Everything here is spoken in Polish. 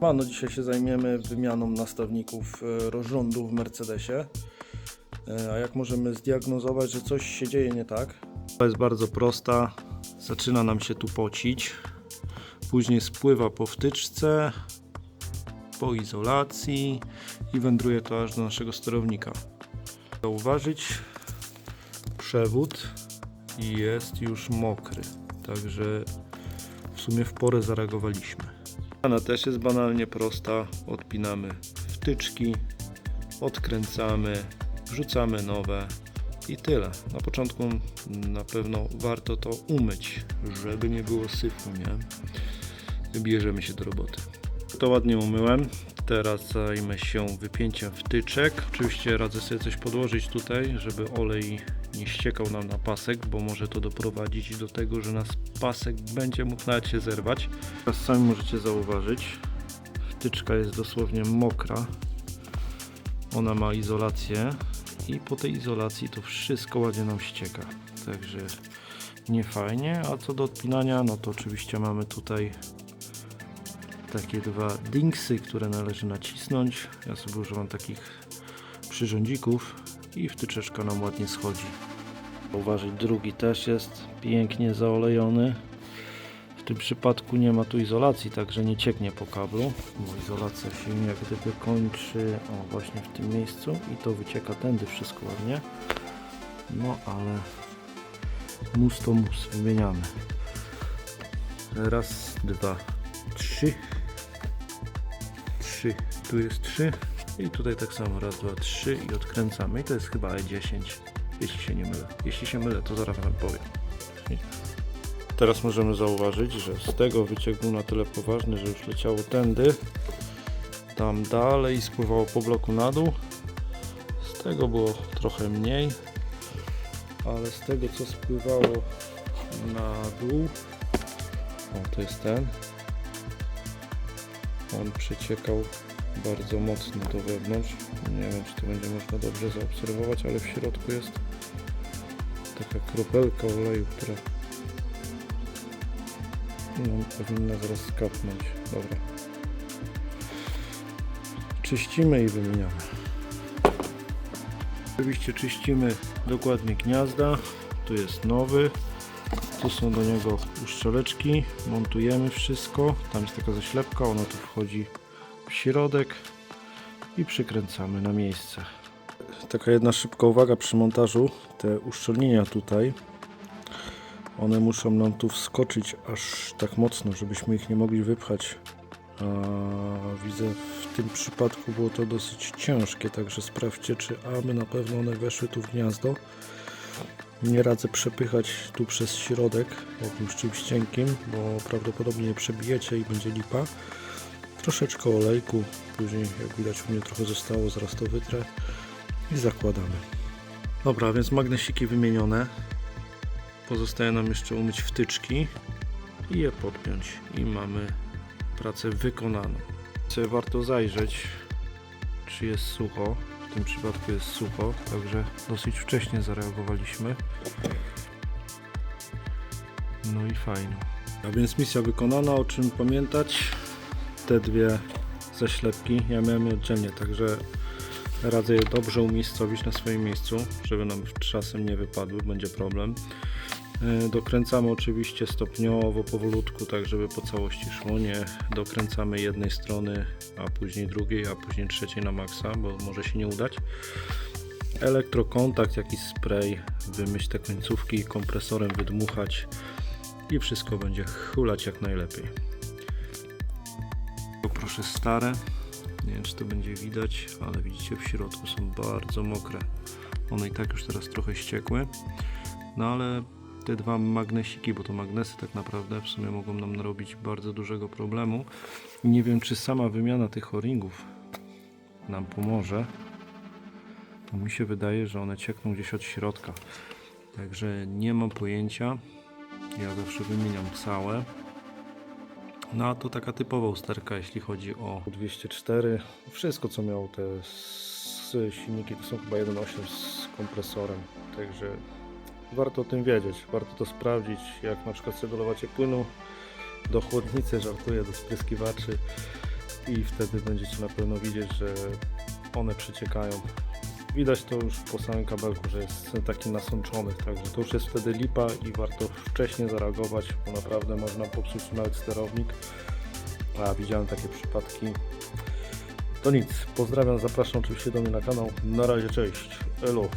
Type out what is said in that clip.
A no dzisiaj się zajmiemy wymianą nastawników e, rozrządu w Mercedesie. E, A jak możemy zdiagnozować, że coś się dzieje nie tak? To jest bardzo prosta. Zaczyna nam się tu pocić. Później spływa po wtyczce, po izolacji i wędruje to aż do naszego sterownika. Zauważyć, przewód jest już mokry. Także w sumie w porę zareagowaliśmy. Ona też jest banalnie prosta. Odpinamy wtyczki, odkręcamy, wrzucamy nowe i tyle. Na początku na pewno warto to umyć, żeby nie było syfu, nie? Bierzemy się do roboty. To ładnie umyłem. Teraz zajmę się wypięciem wtyczek. Oczywiście radzę sobie coś podłożyć tutaj, żeby olej nie ściekał nam na pasek, bo może to doprowadzić do tego, że nasz pasek będzie mógł nawet się zerwać. Teraz sami możecie zauważyć, wtyczka jest dosłownie mokra. Ona ma izolację i po tej izolacji to wszystko ładnie nam ścieka. Także nie fajnie. A co do odpinania, no to oczywiście mamy tutaj takie dwa dingsy, które należy nacisnąć. Ja sobie używam takich przyrządzików i wtyczeczka nam ładnie schodzi. Uważaj, drugi też jest pięknie zaolejony. W tym przypadku nie ma tu izolacji, także nie cieknie po kablu, bo izolacja się jak gdyby kończy o, właśnie w tym miejscu i to wycieka tędy wszystko ładnie. No ale mus to mus, wymieniamy. Raz, dwa, trzy. Tu jest trzy. I tutaj tak samo raz, dwa, trzy i odkręcamy. I to jest chyba E10, jeśli się nie mylę. Jeśli się mylę, to zaraz wam powiem. Teraz możemy zauważyć, że z tego wyciek był na tyle poważny, że już leciało tędy. Tam dalej spływało po bloku na dół. Z tego było trochę mniej. Ale z tego co spływało na dół. O, to jest ten. On przeciekał bardzo mocno do wewnątrz. Nie wiem, czy to będzie można dobrze zaobserwować, ale w środku jest taka kropelka oleju, która no, powinna zaraz skapnąć. Dobra. Czyścimy i wymieniamy. Oczywiście czyścimy dokładnie gniazda. Tu jest nowy. Tu są do niego uszczeleczki. Montujemy wszystko. Tam jest taka zaślepka, ona tu wchodzi środek i przykręcamy na miejsce. Taka jedna szybka uwaga przy montażu. Te uszczelnienia tutaj, one muszą nam tu wskoczyć aż tak mocno, żebyśmy ich nie mogli wypchać. A widzę w tym przypadku było to dosyć ciężkie, także sprawdźcie, czy aby na pewno one weszły tu w gniazdo. Nie radzę przepychać tu przez środek jakimś czymś cienkim, bo prawdopodobnie je przebijecie i będzie lipa. Troszeczkę olejku, później jak widać u mnie trochę zostało, zaraz to wytrę i zakładamy. Dobra, więc magnesiki wymienione. Pozostaje nam jeszcze umyć wtyczki i je podpiąć i mamy pracę wykonaną. Sobie warto zajrzeć, czy jest sucho. W tym przypadku jest sucho, także dosyć wcześnie zareagowaliśmy. No i fajnie. A więc misja wykonana, o czym pamiętać? Te dwie zaślepki, ja miałem je oddzielnie, także radzę je dobrze umiejscowić na swoim miejscu, żeby nam czasem nie wypadły, będzie problem. E, Dokręcamy oczywiście stopniowo, powolutku, tak żeby po całości szło. Nie dokręcamy jednej strony, a później drugiej, a później trzeciej na maksa, bo może się nie udać. Elektrokontakt, jakiś spray, wymyśl te końcówki, kompresorem wydmuchać i wszystko będzie hulać jak najlepiej. Poproszę stare. Nie wiem, czy to będzie widać, ale widzicie, w środku są bardzo mokre. One i tak już teraz trochę ściekły. No ale te dwa magnesiki, bo to magnesy tak naprawdę w sumie mogą nam narobić bardzo dużego problemu. Nie wiem, czy sama wymiana tych o-ringów nam pomoże. Bo mi się wydaje, że one ciekną gdzieś od środka. Także nie mam pojęcia. Ja zawsze wymieniam całe. No a to taka typowa usterka, jeśli chodzi o 204. Wszystko co miało te silniki to są chyba 1.8 z kompresorem. Także warto o tym wiedzieć, warto to sprawdzić, jak na przykład sobie płynu do chłodnicy, żartuję, do spryskiwaczy, i wtedy będziecie na pewno widzieć, że one przeciekają. Widać to już po samym kabelku, że jest taki nasączony, także to już jest wtedy lipa i warto wcześniej zareagować, bo naprawdę można popsuć nawet sterownik. A widziałem takie przypadki. To nic, pozdrawiam, zapraszam oczywiście do mnie na kanał. Na razie, cześć. Elo.